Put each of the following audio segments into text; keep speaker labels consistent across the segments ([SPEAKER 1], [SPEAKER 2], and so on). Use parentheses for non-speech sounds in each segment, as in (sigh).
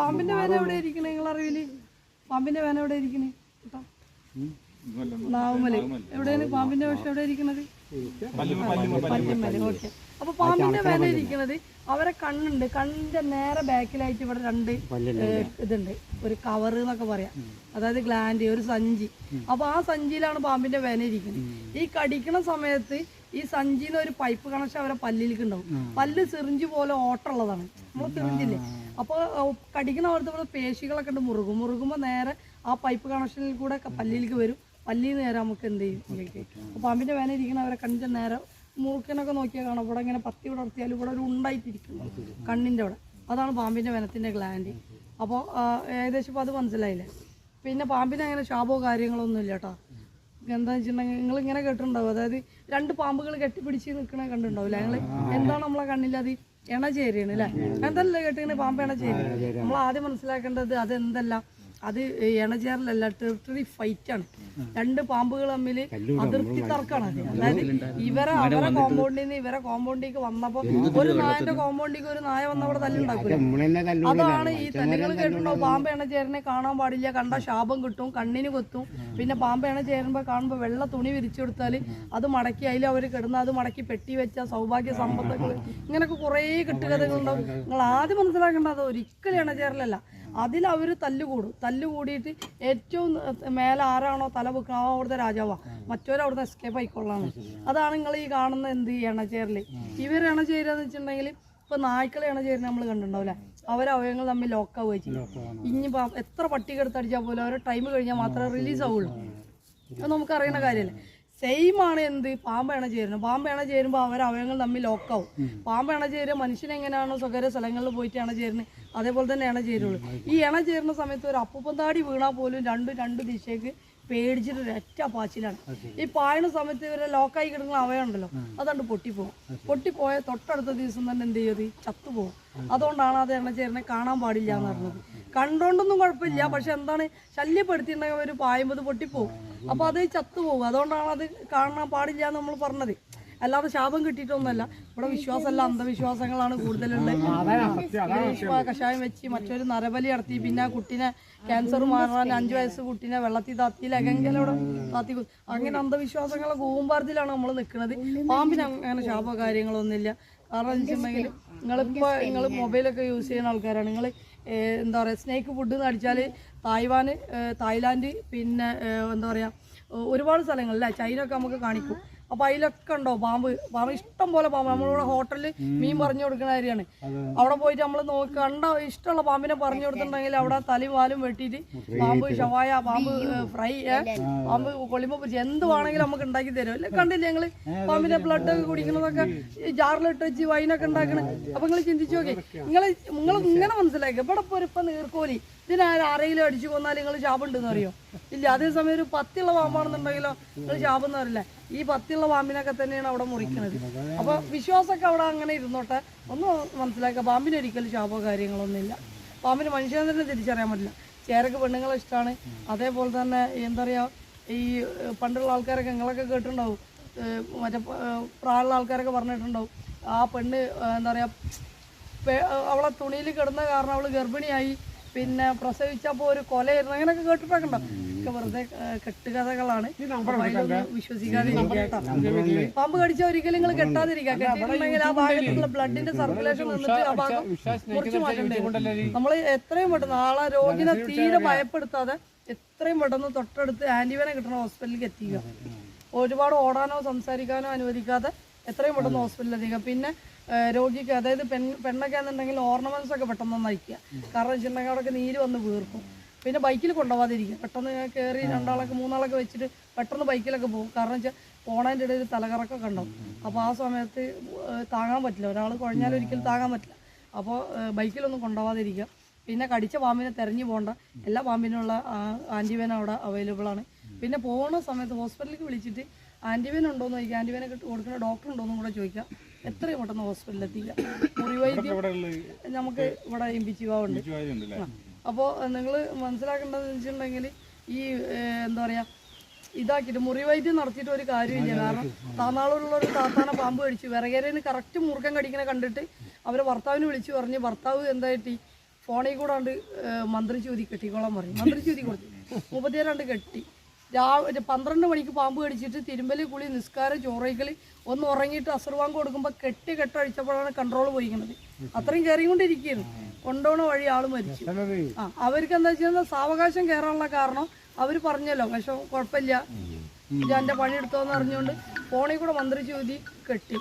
[SPEAKER 1] പാമ്പിന്റെ വേന എവിടെ ഇരിക്കണേ നിങ്ങൾ അറിവിൽ പാമ്പിന്റെ വേന എവിടെ ഇരിക്കണേ? കേട്ടോ നാവുമൽ. എവിടെയാണ് പാമ്പിന്റെ വിഷം എവിടെ ഇരിക്കണത്? പല്ലുമല ഓക്കെ. അപ്പൊ പാമ്പിന്റെ വേന ഇരിക്കണത് അവരെ കണ്ണുണ്ട്. കണ്ണിന്റെ നേരെ ബാക്കിലായിട്ട് ഇവിടെ രണ്ട് ഇതുണ്ട്. ഒരു കവർ എന്നൊക്കെ പറയാം. അതായത് ഗ്ലാൻഡ് ഒരു സഞ്ചി. അപ്പൊ ആ സഞ്ചിയിലാണ് പാമ്പിന്റെ വേന ഇരിക്കുന്നത് ഈ കടിക്കണ സമയത്ത് ഈ സഞ്ചിന്ന് ഒരു പൈപ്പ് കണക്ഷൻ അവരെ പല്ലിലേക്ക് ഉണ്ടാവും പല്ല് സിറിഞ്ച് പോലെ ഓട്ടുള്ളതാണ് നമ്മൾ സിറിഞ്ചില്ലേ അപ്പൊ കടിക്കുന്ന അവിടുത്തെ പേശികളൊക്കെ ഉണ്ട്. മുറുകും മുറുകുമ്പോ നേരെ ആ പൈപ്പ് കണക്ഷനിൽ കൂടെ പല്ലിലേക്ക് വരും. പല്ലി നേരെ നമുക്ക് എന്ത് ചെയ്യും? അപ്പോൾ അപ്പൊ പാമ്പിന്റെ വേന ഇരിക്കണം അവരെ കണ്ണിന്റെ നേരെ മുറുക്കനൊക്കെ നോക്കിയാൽ കാണാം. ഇവിടെ ഇങ്ങനെ പത്തി വിടർത്തിയാൽ ഇവിടെ ഒരു ഉണ്ടായിട്ടിരിക്കുന്നു. കണ്ണിന്റെ അവിടെ. അതാണ് പാമ്പിന്റെ വനത്തിന്റെ ഗ്ലാൻഡി അപ്പോൾ ഏകദേശം ഇപ്പോൾ അത് മനസ്സിലായില്ലേ? പിന്നെ പാമ്പിന് അങ്ങനെ ശാപോ കാര്യങ്ങളൊന്നും ഇല്ല കേട്ടോ. എന്താ വെച്ചിട്ടുണ്ടെങ്കിൽ നിങ്ങൾ ഇങ്ങനെ കേട്ടിട്ടുണ്ടാവും. അതായത് രണ്ട് പാമ്പുകൾ കെട്ടിപ്പിടിച്ച് നിൽക്കണ കണ്ടിട്ടുണ്ടാവില്ല? ഞങ്ങൾ എന്താണ് നമ്മളെ കണ്ണിൽ അത് ഇണചേരിയാണ് അല്ലേ എന്തല്ലേ കേട്ടിങ്ങനെ പാമ്പ് ഇണ ചേരുക നമ്മൾ ആദ്യം മനസ്സിലാക്കേണ്ടത് അതെന്തല്ല? അത് ഇണചേരലല്ല ടെറിട്ടറി ഫൈറ്റ് ആണ് രണ്ട് പാമ്പുകൾ തമ്മിൽ അതിർത്തി തർക്കമാണ്. അതായത് ഇവരെ അവരെ കോമ്പൗണ്ടിൽ നിന്ന് ഇവരെ കോമ്പൗണ്ടിക്ക് വന്നപ്പോ ഒരു നായന്റെ കോമ്പൗണ്ടിക്ക് ഒരു നായ വന്നവിടെ തല്ലുണ്ടാക്കില്ല അതാണ് ഈ തല്ലുകൾ കേട്ടിട്ടുണ്ടാവും പാമ്പ് ഇണചേരനെ കാണാൻ പാടില്ല കണ്ട ശാപം കിട്ടും കണ്ണിന് കൊത്തും. പിന്നെ പാമ്പ് ഇണചേരുമ്പോ കാണുമ്പോ വെള്ള തുണി വിരിച്ചു കൊടുത്താൽ അത് മടക്കി അതിൽ അവർ കിടന്ന് അത് മടക്കി പെട്ടി വെച്ച സൗഭാഗ്യ സമ്പത്തുകൾ ഇങ്ങനൊക്കെ കുറെ കെട്ടുകഥകളുണ്ടാവും. നിങ്ങൾ ആദ്യം മനസ്സിലാക്കേണ്ടത് ഒരിക്കലും ഇണചേരലല്ല. അതിൽ അവർ തല്ലുകൂടും. തല്ലുകൂടിയിട്ട് ഏറ്റവും മേലെ ആരാണോ തല വെക്കണോ അവിടുത്തെ രാജാവാ. മറ്റൊരു അവിടുത്തെ എസ്കേപ്പ് ആയിക്കൊള്ളാണ്. അതാണ് നിങ്ങൾ ഈ കാണുന്ന എന്ത് ഇണചേരൽ ഇവർ ഇണചേരുക വെച്ചിട്ടുണ്ടെങ്കിൽ ഇപ്പൊ നായ്ക്കളെ ഇണചേരുന്ന നമ്മൾ കണ്ടിട്ടുണ്ടാവില്ല? അവരെ അവയവങ്ങൾ തമ്മിൽ ലോക്കാവുക ചെയ്യും. ഇനി എത്ര പട്ടിക എടുത്തടിച്ചാൽ പോലും അവരെ ടൈം കഴിഞ്ഞാൽ മാത്രമേ റിലീസ് ആവുള്ളൂ. അത് നമുക്കറിയുന്ന കാര്യമല്ലേ സെയിം ആണ് എന്ത്? പാമ്പ് ഇണ ചേരുന്നത്. പാമ്പ് ഇണ ചേരുമ്പോൾ അവർ അവയവങ്ങൾ തമ്മിൽ ലോക്കാവും പാമ്പ് ഇണ ചേരുക മനുഷ്യൻ എങ്ങനെയാണോ സ്വകാര്യ സ്ഥലങ്ങളിൽ പോയിട്ട് ഇണ ചേരുന്നത്. അതേപോലെ തന്നെ ഇണ ചേരുള്ളൂ. ഈ ഇണ ചേരുന്ന സമയത്ത് ഒരു അപ്പുപ്പന്താടി വീണാൽ പോലും രണ്ട് രണ്ട് ദിശയ്ക്ക് പേടിച്ചിട്ട് ഒരൊറ്റ പാച്ചിലാണ്. ഈ പായണ സമയത്ത് ഇവരെ ലോക്കായി കിടക്കുന്ന അവയുണ്ടല്ലോ അതുകൊണ്ട് പൊട്ടിപ്പോകും പൊട്ടിപ്പോയ തൊട്ടടുത്ത ദിവസം തന്നെ എന്ത് ചെയ്യും അത്? ചത്തുപോകും അതുകൊണ്ടാണ് അത് എണ്ണ ചേരുന്നത് കാണാൻ പാടില്ല എന്ന് പറഞ്ഞത്. കണ്ടോണ്ടൊന്നും കുഴപ്പമില്ല. പക്ഷെ എന്താണ് ശല്യപ്പെടുത്തിയിട്ടുണ്ടെങ്കിൽ ഒരു പായുമ്പത് പൊട്ടിപ്പോവും. അപ്പോൾ അത് ചത്തുപോകും അതുകൊണ്ടാണ് അത് കാണാൻ പാടില്ല എന്ന് നമ്മൾ പറഞ്ഞത്. അല്ലാതെ ശാപം കിട്ടിയിട്ടൊന്നുമല്ല. ഇവിടെ വിശ്വാസമല്ല അന്ധവിശ്വാസങ്ങളാണ് കൂടുതലുള്ളത്. ഗ്രീഷ്മ കഷായം വെച്ച് മറ്റൊരു നരബലി നടത്തി. പിന്നെ കുട്ടീനെ ക്യാൻസർ മാറാൻ അഞ്ചു വയസ്സ് കുട്ടീനെ വെള്ളത്തിൽ താത്തി ലകങ്കലോടെ താത്തി അങ്ങനെ അന്ധവിശ്വാസങ്ങളെ കൂമ്പാരത്തിലാണ് നമ്മൾ നിൽക്കുന്നത്. പാമ്പിന് അങ്ങനെ ശാപ കാര്യങ്ങളൊന്നുമില്ല കാരണം എന്ന് വെച്ചിട്ടുണ്ടെങ്കിൽ നിങ്ങളിപ്പോൾ നിങ്ങൾ മൊബൈലൊക്കെ യൂസ് ചെയ്യുന്ന ആൾക്കാരാണ്. നിങ്ങൾ എന്താ പറയുക സ്നേക്ക് ഫുഡ് എന്ന് അടിച്ചാൽ തായ്വാന് തായ്ലാൻഡ് പിന്നെ എന്താ പറയുക ഒരുപാട് സ്ഥലങ്ങളിലെ ചൈന ഒക്കെ നമുക്ക് കാണിക്കും. അപ്പൊ അതിലൊക്കെ ഉണ്ടോ? പാമ്പ്. പാമ്പ് ഇഷ്ടം പോലെ പാമ്പ്. നമ്മളിവിടെ ഹോട്ടലിൽ മീൻ പറഞ്ഞു കൊടുക്കുന്ന കാര്യമാണ്. അവിടെ പോയിട്ട് നമ്മൾ നോക്കി കണ്ട ഇഷ്ടമുള്ള പാമ്പിനെ പറഞ്ഞു കൊടുത്തിട്ടുണ്ടെങ്കിൽ അവിടെ തലയും വാലും വെട്ടിയിട്ട് പാമ്പ് ഷവായ പാമ്പ് ഫ്രൈ പാമ്പ് കൊള്ളിമ്പോ പൊരിച്ച് എന്ത് വേണമെങ്കിലും നമുക്ക് ഉണ്ടാക്കി തരും. അല്ലെ? കണ്ടില്ലേ ഞങ്ങൾ? പാമ്പിന്റെ ബ്ലഡ് ഒക്കെ കുടിക്കുന്നതൊക്കെ ജാറിലിട്ട് വെച്ച് വൈനൊക്കെ ഉണ്ടാക്കണേ. അപ്പൊ നിങ്ങൾ ചിന്തിച്ചു നോക്കി നിങ്ങൾ നിങ്ങൾ ഇങ്ങനെ മനസ്സിലാക്കി ഇവിടെ ഇപ്പൊ നീർക്കോലി. ഇതിനാരും ആരെങ്കിലും അടിച്ചു കൊന്നാൽ നിങ്ങൾ ചാപുണ്ടെന്ന് അറിയോ? ഇല്ല അതേസമയം ഒരു പത്തിയുള്ള പാമ്പാണെന്നുണ്ടെങ്കിലോ നിങ്ങൾ ശാപം എന്ന് അറിയില്ല. ഈ പത്തിയുള്ള പാമ്പിനൊക്കെ തന്നെയാണ് അവിടെ മുറിക്കുന്നത് അപ്പൊ വിശ്വാസമൊക്കെ അവിടെ അങ്ങനെ ഇരുന്നോട്ടെ. ഒന്ന് മനസ്സിലാക്കുക പാമ്പിന് ഒരിക്കലും ശാപോ കാര്യങ്ങളൊന്നുമില്ല. പാമ്പിന് മനുഷ്യനെ തന്നെ തിരിച്ചറിയാൻ പറ്റില്ല. ചേരക്ക് പെണ്ണുങ്ങളെ ഇഷ്ടമാണ് അതേപോലെ തന്നെ എന്താ പറയുക ഈ പണ്ടുള്ള ആൾക്കാരൊക്കെ നിങ്ങളൊക്കെ കേട്ടിട്ടുണ്ടാവും. മറ്റേ പ്രായമുള്ള ആൾക്കാരൊക്കെ പറഞ്ഞിട്ടുണ്ടാവും. ആ പെണ്ണ് എന്താ പറയുക അവളെ തുണിയിൽ കിടന്ന കാരണം അവൾ ഗർഭിണിയായി. പിന്നെ പ്രസവിച്ചപ്പോ ഒരു കൊലയായിരുന്നു അങ്ങനെയൊക്കെ കേട്ടിട്ടൊക്കെ ഉണ്ടോ ഒക്കെ വെറുതെ കെട്ടുകഥകളാണ്. വിശ്വസിക്കാതെ. പാമ്പ് കടിച്ച ഒരിക്കലും നിങ്ങൾ കെട്ടാതിരിക്കുക. കെട്ടിയിട്ടുണ്ടെങ്കിൽ ആ ഭാഗത്തുള്ള ബ്ലഡിന്റെ സർക്കുലേഷൻ നിന്നിട്ട് ആ ഭാഗം കുറച്ച് മാറ്റം നമ്മൾ നമ്മൾ എത്രയും പെട്ടെന്ന് ആളെ രോഗിനെ തീരെ ഭയപ്പെടുത്താതെ എത്രയും പെട്ടെന്ന് തൊട്ടടുത്ത് ആന്റിവനെ കിട്ടണ ഹോസ്പിറ്റലിലേക്ക് എത്തിക്കുക. ഒരുപാട് ഓടാനോ സംസാരിക്കാനോ അനുവദിക്കാതെ എത്രയും പെട്ടെന്ന് ഹോസ്പിറ്റലിൽ എത്തിക്കുക. പിന്നെ രോഗിക്ക് അതായത് പെൺ പെണ്ണൊക്കെ ആണെന്നുണ്ടെങ്കിൽ ഓർണമെന്റ്സ് ഒക്കെ പെട്ടെന്ന് നയിക്കുക കാരണം വെച്ചിട്ടുണ്ടെങ്കിൽ നീര് വന്ന് വീർക്കും. പിന്നെ ബൈക്കിൽ കൊണ്ടുപോകാതിരിക്കുക പെട്ടെന്ന് കയറി രണ്ടാളൊക്കെ മൂന്നാളൊക്കെ വെച്ചിട്ട് പെട്ടെന്ന് ബൈക്കിലൊക്കെ പോകും. കാരണം വെച്ചാൽ പോണതിന്റെ ഇടയിൽ തലകറക്കൊക്കെ ഉണ്ടാവും. അപ്പോൾ ആ സമയത്ത് താങ്ങാൻ പറ്റില്ല. ഒരാൾ കുഴഞ്ഞാൽ ഒരിക്കലും താങ്ങാൻ പറ്റില്ല. അപ്പോൾ ബൈക്കിലൊന്നും കൊണ്ടുപോകാതിരിക്കുക പിന്നെ കടിച്ച പാമ്പിനെ തെരഞ്ഞു പോകണ്ട. എല്ലാ പാമ്പിനുള്ള ആന്റിബയൻ അവിടെ അവൈലബിൾ ആണ്. പിന്നെ പോകുന്ന സമയത്ത് ഹോസ്പിറ്റലിലേക്ക് വിളിച്ചിട്ട് ആന്റിബയൻ ഉണ്ടോയെന്ന് ചോദിക്കുക. ആന്റിവേന കൊടുക്കുന്ന ഡോക്ടർ ഉണ്ടോയെന്നും കൂടെ ചോദിക്കുക. എത്രയും പെട്ടെന്ന് ഹോസ്പിറ്റലിൽ എത്തിക്കുക (coughs) മുറിവൈദ്യം നമുക്ക് ഇവിടെ ഇമ്പിച്ചിവാവുണ്ട്. അപ്പോൾ നിങ്ങൾ മനസ്സിലാക്കേണ്ടതെന്ന് വെച്ചിട്ടുണ്ടെങ്കിൽ ഈ എന്താ പറയുക ഇതാക്കിയിട്ട് മുറിവൈദ്യം നടത്തിയിട്ട് ഒരു കാര്യമില്ല കാരണം താന്നാളൂരുള്ള ഒരു താത്താനെ പാമ്പ് കടിച്ചു. വിറകരേന് കറക്റ്റ് മുറുക്കം കടിക്കണ കണ്ടിട്ട് അവരെ ഭർത്താവിന് വിളിച്ചു പറഞ്ഞ് ഭർത്താവ് എന്തായിട്ട് ഫോണിൽ കൂടാണ്ട് മന്ത്രി ചൂതി കെട്ടിക്കോളാൻ പറഞ്ഞു മന്ത്രി ചൂതി കൊടുത്തു മുപ്പത്തിയേരാണ്ട് കെട്ടി. രാവിലെ പന്ത്രണ്ട് മണിക്ക് പാമ്പ് കടിച്ചിട്ട് തിരുമ്പലി കുളി നിസ്കാരം ചോറയ്ക്കളി ഒന്ന് ഉറങ്ങിയിട്ട് അസർവാങ്ക് കൊടുക്കുമ്പോൾ കെട്ടി കെട്ടഴിച്ചപ്പോഴാണ് കൺട്രോൾ പോയിക്കുന്നത് അത്രയും കയറിക്കൊണ്ടിരിക്കുകയാണ് കൊണ്ടോണ വഴി ആൾ മരിച്ചു. ആ അവർക്ക് എന്താ വെച്ചാൽ സാവകാശം കയറാനുള്ള കാരണം അവർ പറഞ്ഞല്ലോ പക്ഷെ കുഴപ്പമില്ല. ഇത് പണി പണിയെടുത്തോന്ന് അറിഞ്ഞുകൊണ്ട് ഫോണിൽ കൂടെ മന്ത്രി ചോദി കെട്ടി.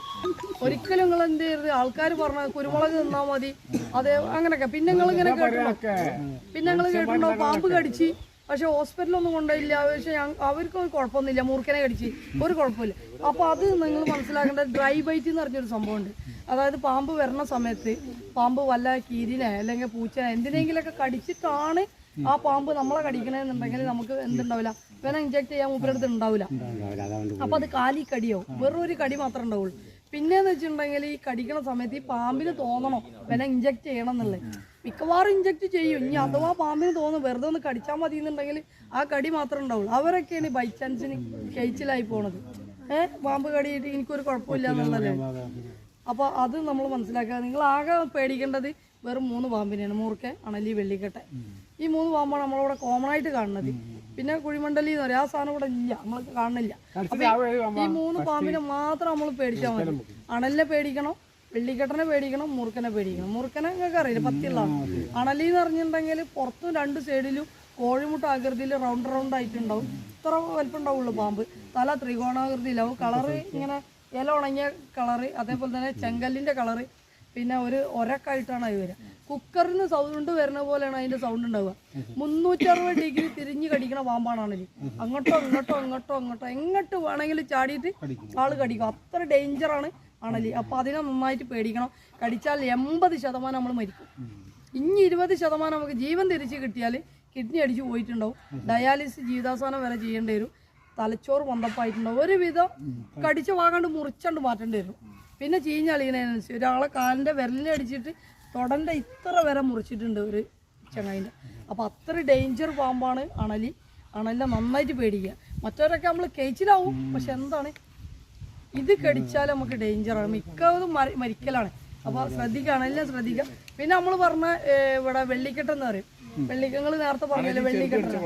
[SPEAKER 1] ഒരിക്കലും നിങ്ങൾ എന്ത് ചെയ്യരുത്. ആൾക്കാർ പറഞ്ഞ കുരുമുളക് നിന്നാ മതി. അതെ അങ്ങനെയൊക്കെ. പിന്നെ നിങ്ങൾ ഇങ്ങനെ കേട്ടിട്ടുണ്ടോ? പിന്നെ നിങ്ങൾ കേട്ടിട്ടുണ്ടോ? പാമ്പ് കടിച്ച് പക്ഷെ ഹോസ്പിറ്റലൊന്നും കൊണ്ടില്ല പക്ഷെ അവർക്ക് ഒരു കുഴപ്പമൊന്നുമില്ല. മൂർഖനെ കടിച്ച്. ഒരു കുഴപ്പമില്ല. അപ്പോൾ അത് നിങ്ങൾ മനസ്സിലാക്കേണ്ട ഡ്രൈ ബൈറ്റ് എന്ന് പറഞ്ഞൊരു സംഭവമുണ്ട്. അതായത് പാമ്പ് വരണ സമയത്ത് പാമ്പ് വല്ല കീരിനെ അല്ലെങ്കിൽ പൂച്ചനെ എന്തിനെങ്കിലൊക്കെ കടിച്ചിട്ടാണ് ആ പാമ്പ് നമ്മളെ കടിക്കണമെന്നുണ്ടെങ്കിൽ നമുക്ക് എന്തുണ്ടാവില്ല. വേണം ഇഞ്ചെക്ട് ചെയ്യാൻ മൂപ്പരടുത്ത് ഉണ്ടാവില്ല. അപ്പൊ അത് കാലി കടിയോ വെറും ഒരു കടി മാത്രമേ ഉണ്ടാവുള്ളൂ. പിന്നെന്ന് വെച്ചിട്ടുണ്ടെങ്കിൽ ഈ കടിക്കണ സമയത്ത് ഈ പാമ്പിന് തോന്നണം? വില ഇഞ്ചക്ട് ചെയ്യണം എന്നുള്ളത്. മിക്കവാറും ഇഞ്ചക്ട് ചെയ്യും. ഇനി അഥവാ പാമ്പിന് തോന്നും വെറുതെ ഒന്ന് കടിച്ചാൽ മതി എന്നുണ്ടെങ്കിൽ ആ കടി മാത്രമേ ഉണ്ടാവുള്ളൂ. അവരൊക്കെയാണ് ബൈ ചാൻസിന് കഴിച്ചിലായി പോണത്. ഏഹ് പാമ്പ് കടിയിട്ട് എനിക്കൊരു കുഴപ്പമില്ല എന്നുള്ളതല്ലേ അപ്പോൾ അത് നമ്മൾ മനസ്സിലാക്കുക. നിങ്ങൾ ആകെ പേടിക്കേണ്ടത് വെറും മൂന്ന് പാമ്പിനെയാണ്. മൂർക്കെ അണലി വെള്ളിക്കെട്ടെ. ഈ മൂന്ന് പാമ്പാണ് നമ്മളിവിടെ കോമൺ ആയിട്ട് കാണുന്നത്. പിന്നെ കുഴിമണ്ടലി എന്ന് പറയും. ആ സാധനം ഇവിടെ ഇല്ല. നമ്മൾക്ക് കാണുന്നില്ല. അപ്പൊ ഈ- മൂന്ന് പാമ്പിനെ മാത്രം നമ്മൾ പേടിച്ചാൽ മതി. അണലിനെ പേടിക്കണം വെള്ളിക്കെട്ടനെ പേടിക്കണം മുറുക്കനെ പേടിക്കണം. മുറുക്കനെ നിങ്ങൾക്ക് അറിയില്ല? പത്തിയുള്ളതാണ്. അണലി എന്ന് പറഞ്ഞിട്ടുണ്ടെങ്കിൽ പുറത്തും രണ്ട് സൈഡിലും കോഴിമുട്ട ആകൃതിയിൽ റൗണ്ട് റൗണ്ട് ആയിട്ടുണ്ടാവും. ഇത്ര വലിപ്പം ഉണ്ടാവുള്ളൂ പാമ്പ്. തല ത്രികോണാകൃതിയിലാവും കളറ് ഇങ്ങനെ ഇല ഉണങ്ങിയ കളറ് അതേപോലെ തന്നെ ചെങ്കല്ലിന്റെ കളറ് പിന്നെ ഒരു ഒരക്കായിട്ടാണ് അത് വരിക. കുക്കറിന് സൗണ്ട് വരുന്ന പോലെയാണ് അതിന്റെ സൗണ്ട് ഉണ്ടാവുക. മുന്നൂറ്ററുപത് ഡിഗ്രി തിരിഞ്ഞു കടിക്കണ പാമ്പാണെങ്കിൽ അങ്ങോട്ടോ അങ്ങോട്ടോ അങ്ങോട്ടോ അങ്ങോട്ടോ എങ്ങോട്ട് വേണമെങ്കിലും ചാടിയിട്ട് ആൾ കടിക്കും. അത്ര ഡേഞ്ചറാണ് ആണല്ലേ? അപ്പൊ അതിനെ നന്നായിട്ട് പേടിക്കണം. കടിച്ചാൽ എൺപത് ശതമാനം നമ്മൾ മരിക്കും. ഇനി ഇരുപത് ശതമാനം നമുക്ക് ജീവൻ തിരിച്ച് കിട്ടിയാൽ കിഡ്നി അടിച്ച് പോയിട്ടുണ്ടാവും. ഡയാലിസിസ് ജീവിതാസാനം വരെ ചെയ്യേണ്ടി വരും. തലച്ചോറ് മന്ദപ്പായിട്ടുണ്ടാവും. ഒരുവിധം കടിച്ച വാങ്ങാണ്ട് മുറിച്ചാണ്ട് മാറ്റേണ്ടി വരും. പിന്നെ ചീഞ്ഞളിയുന്നതിനനുസരിച്ച് ഒരാളെ കാലിന്റെ വിരലിനെ അടിച്ചിട്ട് തൊടന്റെ ഇത്ര വരെ മുറിച്ചിട്ടുണ്ട് ഒരു ചങ്ങായിന്റെ അപ്പോൾ അത്ര ഡേഞ്ചർ പാമ്പാണ് അണലി. അണലിനെ നന്നായിട്ട് പേടിക്കുക. മറ്റവരൊക്കെ നമ്മൾ കേച്ചിലാവും. പക്ഷെ എന്താണ്? ഇത് കടിച്ചാൽ നമുക്ക് ഡേഞ്ചറാണ് മിക്കതും മരി- മരിക്കലാണ്. അപ്പോൾ ശ്രദ്ധിക്കുക അണലിനെ ശ്രദ്ധിക്കുക. പിന്നെ നമ്മൾ പറഞ്ഞ ഇവിടെ വെള്ളിക്കെട്ടെന്ന് പറയും. വെള്ളിക്കങ്ങൾ നേരത്തെ പറഞ്ഞില്ലേ വെള്ളിക്കെട്ട്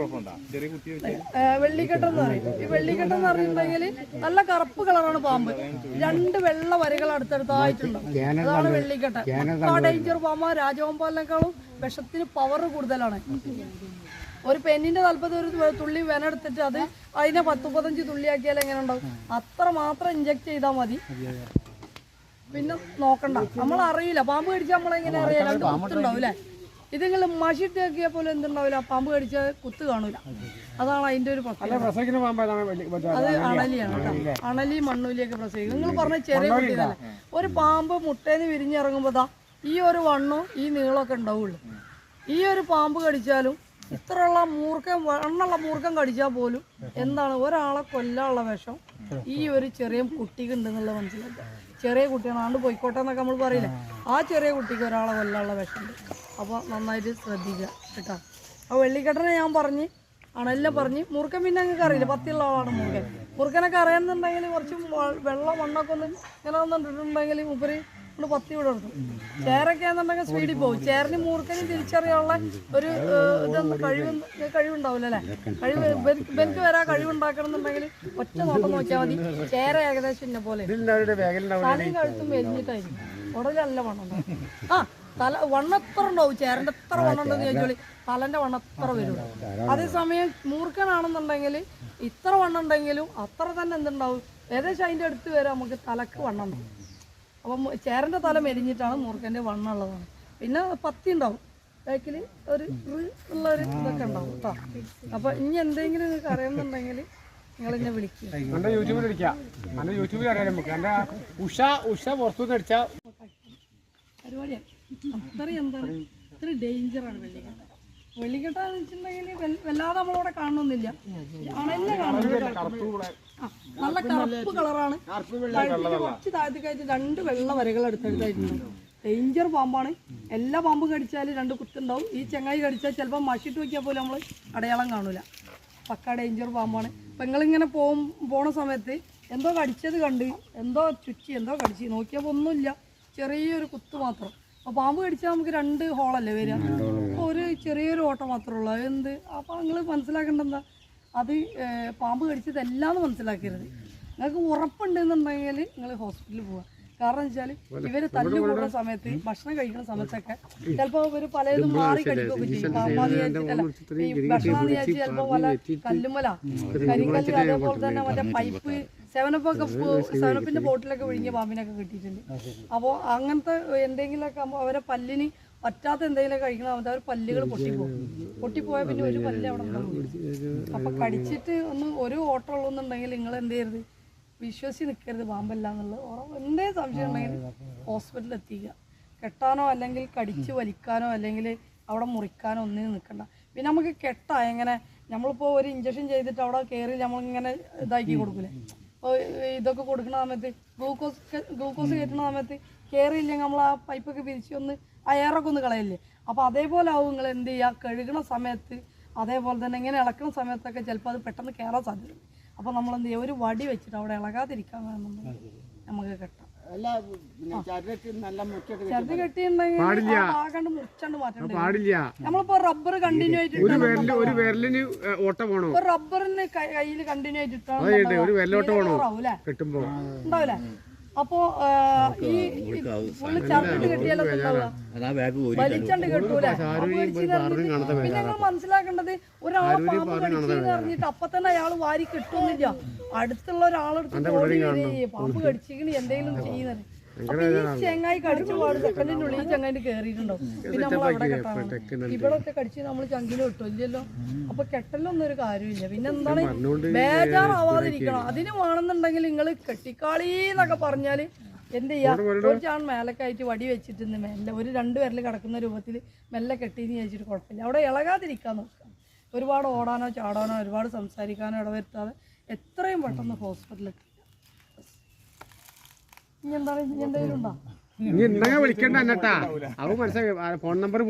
[SPEAKER 1] വെള്ളിക്കെട്ട് എന്ന് പറയും. ഈ വെള്ളിക്കെട്ട് എന്ന് പറഞ്ഞിട്ടുണ്ടെങ്കിൽ നല്ല കറുപ്പ് കളറാണ് പാമ്പ്. രണ്ട് വെള്ള വരികൾ അടുത്തടുത്തായിട്ടുണ്ടാവും അതാണ് വെള്ളിക്കെട്ട്. ആ ഡേഞ്ചർ പാമ്പ് രാജവമ്പാലിനേക്കാളും വിഷത്തിന് പവർ കൂടുതലാണ്. ഒരു പെണ്ണിന്റെ തലപ്പത്ത് ഒരു തുള്ളി വെനെടുത്തിട്ട് അത് അതിനെ പത്ത് മുപ്പത്തഞ്ച് തുള്ളിയാക്കിയാൽ എങ്ങനെ ഉണ്ടാവും അത്ര മാത്രം ഇഞ്ചെക്ട് ചെയ്താൽ മതി. പിന്നെ നോക്കണ്ട. നമ്മൾ അറിയില്ല പാമ്പ് കടിച്ചാൽ നമ്മളെങ്ങനെ അറിയാം? രണ്ട് കുത്തുണ്ടാവും അല്ലേ? ഇത് നിങ്ങൾ പോലെ എന്തുണ്ടാവില്ല? പാമ്പ് കടിച്ച കുത്ത് കാണൂല. അതാണ് അതിന്റെ ഒരു പ്രശ്നം അത് അണലിയാണ് കേട്ടോ. അണലി മണ്ണൂലിയൊക്കെ പ്രസവിക്കും. നിങ്ങൾ പറഞ്ഞ ചെറിയ കുട്ടികളല്ലേ? ഒരു പാമ്പ് മുട്ടേന്ന് വിരിഞ്ഞിറങ്ങുമ്പോ ദാ ഈ ഒരു വണ്ണും ഈ നീളമൊക്കെ ഉണ്ടാവുള്ളൂ. ഈ ഒരു പാമ്പ് കടിച്ചാലും ഇത്രയുള്ള മൂർഖം വണ്ണുള്ള മൂർഖം കടിച്ചാൽ പോലും എന്താണ് ഒരാളെ കൊല്ലാനുള്ള വിഷം ഈ ഒരു ചെറിയ കുട്ടിക്ക് ഉണ്ടെന്നുള്ള മനസ്സിലാക്കുക. ചെറിയ കുട്ടിയാണ്. ആണ്ട് പോയിക്കോട്ടെ എന്നൊക്കെ നമ്മൾ പറയില്ലേ? ആ ചെറിയ കുട്ടിക്ക് ഒരാളെ കൊല്ലാനുള്ള വിഷമുണ്ട് അപ്പോൾ നന്നായിട്ട് ശ്രദ്ധിക്കുക കേട്ടോ. അപ്പോൾ വെള്ളിക്കെട്ടനെ ഞാൻ പറഞ്ഞ് അണലിനെ പറഞ്ഞ്. മുറുക്കൻ പിന്നെ നിങ്ങൾക്ക് അറിയില്ല പത്തിയുള്ള ആളാണ് മുറുക്കൻ. മുറുക്കനൊക്കെ അറിയാന്നുണ്ടെങ്കിൽ കുറച്ച് വെള്ളം മണ്ണൊക്കെ ഒന്ന് ഇങ്ങനെ വന്നിട്ടുണ്ടെങ്കിൽ മുപ്പരി ഒന്ന് പത്തി വിടർത്തും ചേരൊക്കെ ആണെന്നുണ്ടെങ്കിൽ സ്പീഡിൽ പോകും. ചേരന് മൂർക്കനും തിരിച്ചറിയാനുള്ള ഒരു ഇതൊന്ന് കഴിവ് കഴിവുണ്ടാവില്ല അല്ലേ? കഴിവ് ഇവർക്ക് വരാ കഴിവുണ്ടാക്കണം എന്നുണ്ടെങ്കിൽ ഒറ്റ നോട്ടം നോക്കിയാൽ മതി. ചേര ഏകദേശം ഇന്ന പോലെ. തലയും കഴുത്തും മെലിഞ്ഞിട്ടായിരിക്കും. ഉടലല്ല ഉണ്ടാവും. ആ തല വണ്ണം എത്ര ഉണ്ടാവും. ചേരന്റെ എത്ര വണ്ണം ഉണ്ടെന്ന് ചോദിച്ചോളി തലന്റെ വണ്ണം എത്ര വരും. അതേസമയം മൂർഖനാണെന്നുണ്ടെങ്കിൽ ഇത്ര വണ്ണം ഉണ്ടെങ്കിലും അത്ര തന്നെ എന്തുണ്ടാവും? ഏകദേശം അതിന്റെ അടുത്ത് വരെ നമുക്ക് തലക്ക് വണ്ണം ഉണ്ടാവും അപ്പം ചേരന്റെ ചേരന്റെ തല മെലിഞ്ഞിട്ടാണ് മൂർഖന്റെ വണ്ണം ഉള്ളതാണ് പിന്നെ പത്തി ഉണ്ടാവും. ബാക്കിൽ ഒരു ഉള്ള ഒരു ഇതൊക്കെ ഉണ്ടാവും കേട്ടോ അപ്പൊ ഇനി എന്തെങ്കിലും നിങ്ങൾക്ക് അറിയുന്നുണ്ടെങ്കിൽ നിങ്ങൾ എന്നെ വിളിക്കുക
[SPEAKER 2] എന്റെ യൂട്യൂബിൽ അടിക്കാം എന്റെ യൂട്യൂബിൽ അറിയാം നമുക്ക്. എന്റെ ഉഷ ഉഷ പുറത്തുനിന്ന് അടിച്ചാൽ
[SPEAKER 1] പരിപാടിയാണ്. അത്രയും എന്താണ്? ഇത്ര ഡേഞ്ചറാണ് വെള്ളിക്കെട്ട വെള്ളിക്കെട്ട എന്ന് വെച്ചിട്ടുണ്ടെങ്കിൽ വല്ലാതെ നമ്മളവിടെ കാണണമെന്നില്ല ആണെല്ലാം കാണുന്നുണ്ട് ആ, നല്ല കറുപ്പ് കളറാണ്. കുറച്ച് കുറച്ച് കഴിച്ച് രണ്ട് വെള്ള വരകൾ അടുത്തടുത്തായിട്ടുണ്ട് ഡേഞ്ചർ പാമ്പാണ് എല്ലാ പാമ്പും കടിച്ചാലും രണ്ട് കുത്തുണ്ടാവും. ഈ ചെങ്ങായി കടിച്ചാൽ ചിലപ്പോൾ മഷിട്ട് വെക്കിയാ പോലും നമ്മൾ അടയാളം കാണൂല. പക്ക ഡേഞ്ചർ പാമ്പാണ് അപ്പം നിങ്ങളിങ്ങനെ പോകും പോണ സമയത്ത് എന്തോ കടിച്ചത് കണ്ട് എന്തോ ചുറ്റി എന്തോ കടിച്ച്. നോക്കിയപ്പോൾ ഒന്നുമില്ല. ചെറിയൊരു കുത്ത് മാത്രം. അപ്പോൾ പാമ്പ് കടിച്ചാൽ നമുക്ക് രണ്ട് ഹോളല്ലേ വരിക? അപ്പോൾ ഒരു ചെറിയൊരു ഓട്ടം മാത്രമേ ഉള്ളൂ. അത് എന്ത് അപ്പോൾ നിങ്ങൾ മനസ്സിലാക്കേണ്ട എന്താ? അത് പാമ്പ് കടിച്ചതല്ലാന്ന് മനസ്സിലാക്കരുത്. നിങ്ങൾക്ക് ഉറപ്പുണ്ടെന്നുണ്ടെങ്കിൽ നിങ്ങൾ ഹോസ്പിറ്റലിൽ പോവുക. കാരണം വെച്ചാൽ ഇവർ തല്ലു കൂടുന്ന സമയത്ത് ഭക്ഷണം കഴിക്കുന്ന സമയത്തൊക്കെ ചിലപ്പോ ഇവർ പലതും മാറി കഴിക്കുകയൊക്കെ ചെയ്യും. ഈ ഭക്ഷണം ചിലപ്പോ പല കല്ലുമല കരിങ്കല്ല് അതേപോലെ തന്നെ മറ്റേ പൈപ്പ് സെവനപ്പൊക്കെ സെവനപ്പിന്റെ ബോട്ടിലൊക്കെ വിഴുങ്ങിയ പാമ്പിനൊക്കെ കിട്ടിയിട്ടുണ്ട്. അപ്പോൾ അങ്ങനത്തെ എന്തെങ്കിലുമൊക്കെ ആകുമ്പോൾ അവരെ പല്ലിന് പറ്റാത്ത എന്തെങ്കിലും കഴിക്കണം അവർ പല്ലുകൾ പൊട്ടിപ്പോകും പൊട്ടിപ്പോയാൽ പിന്നെ ഒരു പല്ല് അവിടെ അപ്പൊ കടിച്ചിട്ട് ഒന്ന് ഒരു ഓട്ടം ഉള്ളൂന്നുണ്ടെങ്കിൽ നിങ്ങൾ എന്ത് ചെയ്യരുത്? വിശ്വസിച്ച് നിൽക്കരുത് പാമ്പല്ല എന്നുള്ളത്. എന്തേ സംശയം ഉണ്ടെങ്കിൽ ഹോസ്പിറ്റലിൽ എത്തിക്കുക. കെട്ടാനോ അല്ലെങ്കിൽ കടിച്ച് വലിക്കാനോ അല്ലെങ്കിൽ അവിടെ മുറിക്കാനോ ഒന്നിനും നിൽക്കണ്ട. പിന്നെ നമുക്ക് കെട്ടാ എങ്ങനെ? നമ്മളിപ്പോൾ ഒരു ഇഞ്ചക്ഷൻ ചെയ്തിട്ട് അവിടെ കയറി നമ്മളിങ്ങനെ ഇതാക്കി കൊടുക്കില്ലേ ഇതൊക്കെ കൊടുക്കുന്ന സമയത്ത് ഗ്ലൂക്കോസ് ഗ്ലൂക്കോസ് കയറ്റുന്ന സമയത്ത് കയറിയില്ലെങ്കിൽ നമ്മൾ ആ പൈപ്പൊക്കെ പിരിച്ച് ഒന്ന് ആ എയറൊക്കെ ഒന്ന് കളയില്ലേ? അപ്പോൾ അതേപോലെ ആവും നിങ്ങൾ എന്ത് ചെയ്യുക? കഴുകണ സമയത്ത് അതേപോലെ തന്നെ ഇങ്ങനെ ഇളക്കുന്ന സമയത്തൊക്കെ ചിലപ്പോൾ അത് പെട്ടെന്ന് കയറാൻ സാധ്യതയുണ്ട്. അപ്പോൾ നമ്മൾ എന്ത് ചെയ്യുക? ഒരു വടി വെച്ചിട്ട് അവിടെ ഇളകാതിരിക്കാൻ വേണമെന്നുണ്ടെങ്കിൽ നമുക്ക് കെട്ടാം.
[SPEAKER 2] പാടില്ല.
[SPEAKER 1] നമ്മളിപ്പോ റബ്ബർ കണ്ടിന്യൂ ആയിട്ട്
[SPEAKER 2] ഒരു വിരൽ ഒരു വിരലിന് ഓട്ട പോണോ?
[SPEAKER 1] റബ്ബറിന് കയ്യിൽ കണ്ടിന്യൂ ആയിട്ട്
[SPEAKER 2] ഒരു വിരലോട്ട് പോണോ? കിട്ടുമ്പോ.
[SPEAKER 1] ഉണ്ടാവില്ലേ? അപ്പോ ഈ പുള്ളി ചർട്ടിട്ട് കെട്ടിയാലോ വലിച്ചണ്ട് കെട്ടൂല. പിന്നെ ഞങ്ങൾ മനസ്സിലാക്കേണ്ടത് ഒരാളെ പാമ്പ് കടിച്ചെന്ന് അറിഞ്ഞിട്ട് അപ്പൊ തന്നെ അയാൾ വാരി കിട്ടുന്നില്ല അടുത്തുള്ള ഒരാളെടുത്ത് പാമ്പ് കടിച്ചിങ്ങനെ എന്തെങ്കിലും ചെയ്യുന്നത്. ചെങ്ങായി കടിച്ചു പാട്. സെക്കൻഡിന്റെ ഉള്ളിൽ ഈ ചെങ്ങായി കയറിയിട്ടുണ്ടോ പിന്നെ നമ്മൾ അവിടെ കെട്ടാണ് കടിച്ച് നമ്മൾ ചങ്കിന് അപ്പൊ കെട്ടലൊന്നും ഒരു കാര്യമില്ല പിന്നെ എന്താണ്? ബേജാറാവാതിരിക്കണം. അതിന് വേണമെന്നുണ്ടെങ്കിൽ നിങ്ങൾ കെട്ടിക്കാളി എന്നൊക്കെ പറഞ്ഞാൽ എന്ത് ചെയ്യാ? ഒരു ചാൺ മേലക്കായിട്ട് വടി വെച്ചിട്ട് മെല്ലെ. ഒരു രണ്ട് പേരിൽ കിടക്കുന്ന രൂപത്തിൽ മെല്ലെ കെട്ടിന്ന് ചോദിച്ചിട്ട് കുഴപ്പമില്ല. അവിടെ ഇളകാതിരിക്കാൻ നോക്കുക. ഒരുപാട് ഓടാനോ ചാടാനോ ഒരുപാട് സംസാരിക്കാനോ ഇടവരുത്താതെ എത്രയും പെട്ടെന്ന് ഹോസ്പിറ്റലിൽ ഇനി എന്താണ് ഇനി
[SPEAKER 2] വിളിക്കണ്ട എന്നട്ടാ അവ മനസ്സിലാക്കി ഫോൺ നമ്പർ